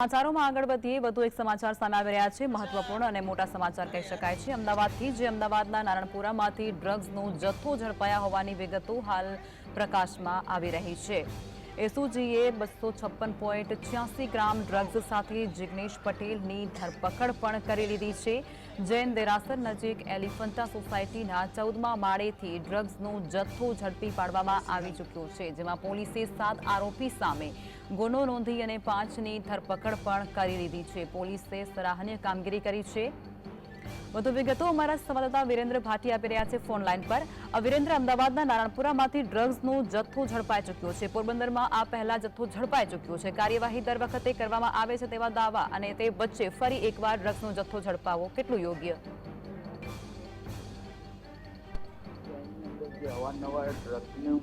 સમાચારોમાં આગળ વધીએ, વધુ એક સમાચાર સામે આવી રહ્યા છે. મહત્વપૂર્ણ અને મોટા સમાચાર કહી શકાય છે. અમદાવાદથી, જે અમદાવાદના નારણપુરામાંથી ડ્રગ્સનો જથ્થો ઝડપાયા હોવાની વિગતો હાલ પ્રકાશમાં આવી રહી છે. એસઓજીએ બસો છપ્પન પોઈન્ટ છ્યાસી ગ્રામ ડ્રગ્સ સાથે જિગ્નેશ પટેલની ધરપકડ પણ કરી લીધી છે. જૈન દેરાસર નજીક એલિફન્ટા સોસાયટીના ચૌદમા માળેથી ડ્રગ્સનો જથ્થો ઝડપી પાડવામાં આવી ચૂક્યો છે, જેમાં પોલીસે સાત આરોપી સામે ગુનો નોંધી અને પાંચની ધરપકડ પણ કરી લીધી છે. પોલીસે સરાહનીય કામગીરી કરી છે. વધુ વિગતો અમારા સંવાદદાતા વિરેન્દ્ર ભાટી આપી રહ્યા છે ફોન લાઈન પર. વિરેન્દ્ર, અમદાવાદના નારણપુરામાંથી ડ્રગ્સનો જથ્થો ઝડપાઈ ચૂક્યો છે. પોરબંદરમાં આ પહેલા જથ્થો ઝડપાઈ ચૂક્યો છે. કાર્યવાહી દર વખતે કરવામાં આવે છે તેવા દાવા અને તે વચ્ચે ફરી એકવાર ડ્રગ્સનો જથ્થો ઝડપાવો. કેટલું યોગ્ય? અવારનવાર ડ્રગ્સનું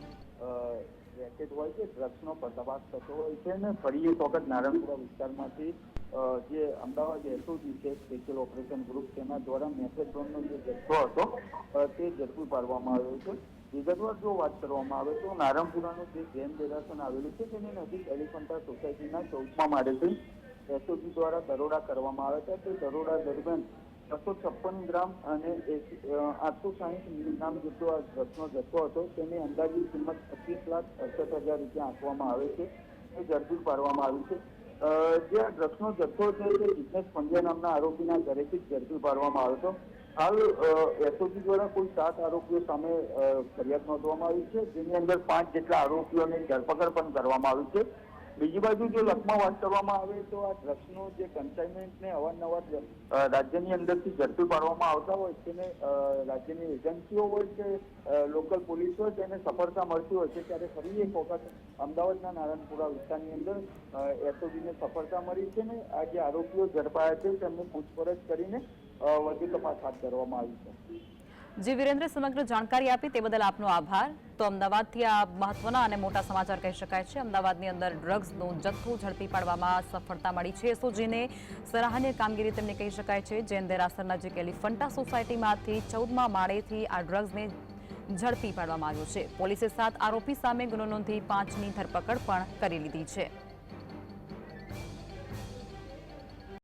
રેકેટ હોય છે ડ્રગ્સનો પર્દાફાશ થતો હોય છે અને ફરી એક વખત નારણપુરા વિસ્તારમાંથી જે અમદાવાદ એસઓજી છે, સ્પેશિયલ ઓપરેશન ગ્રુપ, તેના દ્વારા મેથેડ્રોનનો જે જથ્થો હતો તે ઝડપી પાડવામાં આવ્યો છે. વિગતવાર જો વાત કરવામાં આવે તો નારણપુરાનું જે જૈન દેરાસન આવેલું છે, તેની નજીક એલિફન્ટા સોસાયટીના ચૌદમા માળેથી એસઓજી દ્વારા દરોડા કરવામાં આવ્યા હતા. તે દરોડા દરમિયાન બસો છપ્પન ગ્રામ અને આઠસો સાહીઠ મિલીગ્રામ જેટલો આ ડ્રગ્સનો જથ્થો હતો, તેની અંદાજિત કિંમત પચીસ લાખ અડસઠ હજાર રૂપિયા આપવામાં આવે છે, એ ઝડપી પાડવામાં આવી છે. જે આ ડ્રગ્સનો જથ્થો છે, તે જિગ્નેશ પંડ્યા નામના આરોપીના ઘરેથી જ ઝડપી પાડવામાં આવ્યો હતો. હાલ એસઓજી દ્વારા કુલ સાત આરોપીઓ સામે ફરિયાદ નોંધવામાં આવી છે, જેની અંદર પાંચ જેટલા આરોપીઓની ધરપકડ પણ કરવામાં આવી છે. બીજી બાજુ જો લખમાં વાત કરવામાં આવે તો આ ડ્રગ્સનું જે કન્સાઇનમેન્ટને અવારનવાર રાજ્યની અંદરથી ઝડપી પાડવામાં આવતા હોય તેને રાજ્યની એજન્સીઓ હોય કે લોકલ પોલીસ હોય તેને સફળતા મળતી હોય છે ત્યારે ફરી એક વખત અમદાવાદના નારાયણપુરા વિસ્તારની અંદર એસઓજીને સફળતા મળી છે ને, આ જે આરોપીઓ ઝડપાયા છે તેમની પૂછપરછ કરીને વધુ તપાસ હાથ ધરવામાં આવી છે. જે, વિરેન્દ્ર, સમગ્ર જાણકારી આપી તે બદલ આપનો આભાર. તો અમદાવાદથી આ મહત્વના અને મોટા સમાચાર કહી શકાય છે. અમદાવાદની અંદર ડ્રગ્સનો જથ્થો ઝડપી પાડવામાં સફળતા મળી છે. એસઓજીને સરાહનીય કામગીરી તેમને કહી શકાય છે જૈન દેરાસર નજીક એલિફન્ટા સોસાયટીમાંથી ચૌદમા માળેથી આ ડ્રગ્સને ઝડપી પાડવામાં આવ્યો છે. પોલીસે સાત આરોપી સામે ગુનો નોંધી પાંચની ધરપકડ પણ કરી લીધી છે.